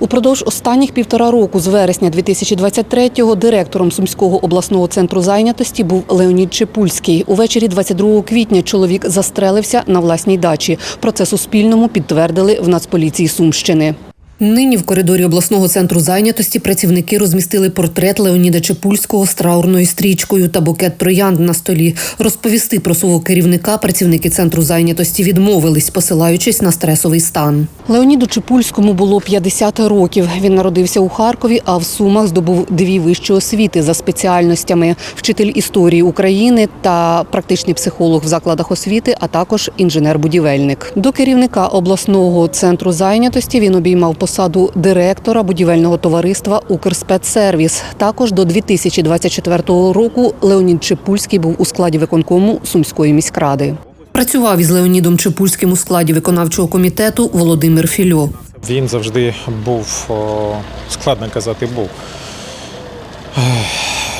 Упродовж останніх півтора року, з вересня 2023-го, директором Сумського обласного центру зайнятості був Леонід Чепульський. Увечері 22 квітня чоловік застрелився на власній дачі. Про це Суспільному підтвердили в Нацполіції Сумщини. Нині в коридорі обласного центру зайнятості працівники розмістили портрет Леоніда Чепульського з траурною стрічкою та букет троянд на столі. Розповісти про свого керівника працівники центру зайнятості відмовились, посилаючись на стресовий стан. Леоніду Чепульському було 50 років. Він народився у Харкові, а в Сумах здобув дві вищі освіти за спеціальностями: вчитель історії України та практичний психолог в закладах освіти, а також інженер-будівельник. До керівника обласного центру зайнятості він обіймав посаду директора будівельного товариства Укрспецсервіс. Також до 2024 року Леонід Чепульський був у складі виконкому Сумської міськради. Працював із Леонідом Чепульським у складі виконавчого комітету Володимир Фільо. Він завжди був складно казати був.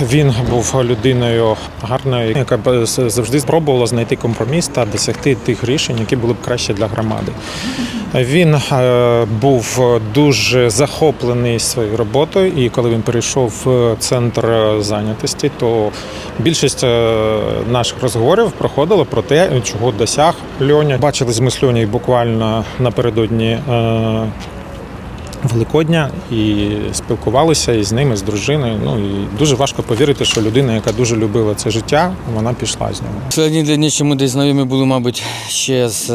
Він був людиною гарною, яка б завжди спробувала знайти компроміс та досягти тих рішень, які були б краще для громади. Він е, був дуже захоплений своєю роботою, і коли він перейшов в центр зайнятості, то більшість е, наших розговорів проходило про те, чого досяг Льоня. Бачились ми з Льонею буквально напередодні. Е, Великодня і спілкувалися із ними, з дружиною. Ну і дуже важко повірити, що людина, яка дуже любила це життя, вона пішла з нього. Сьогодні для нічому десь знайомі були, мабуть, ще з.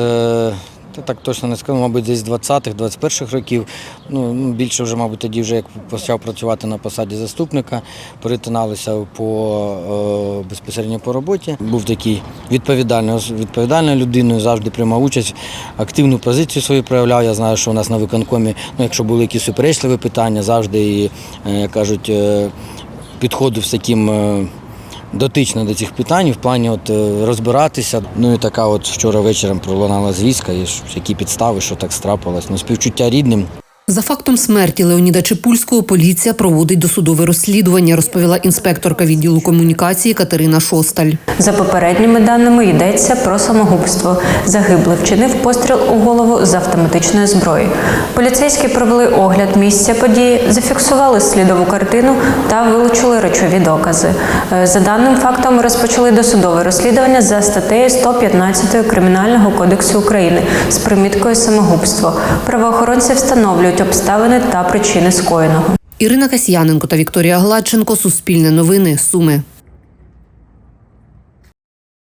Та так точно не скажу, мабуть, десь з 20-х, 21-х років. Ну, більше вже, мабуть, тоді, вже як почав працювати на посаді заступника, перетиналися по е, безпосередньо по роботі. Був такий відповідальною, відповідальною людиною, завжди приймав участь, активну позицію свою проявляв. Я знаю, що у нас на виконкомі, ну, якщо були якісь суперечливі питання, завжди і, е, кажуть, е, підходив з таким. е, дотично до цих питань в плані от е, розбиратися. Ну і така от вчора вечором пролунала звістка, і які підстави, що так страпилось. Ну, співчуття рідним. За фактом смерті Леоніда Чепульського поліція проводить досудове розслідування, розповіла інспекторка відділу комунікації Катерина Шосталь. За попередніми даними йдеться про самогубство. Загиблий вчинив постріл у голову з автоматичної зброї. Поліцейські провели огляд місця події, зафіксували слідову картину та вилучили речові докази. Е, За даним фактом розпочали досудове розслідування за статтею 115 Кримінального кодексу України з приміткою самогубство. Правоохоронці встановлюють обставини та причини скоєного. Ірина Касьяненко та Вікторія Гладченко. Суспільне новини. Суми.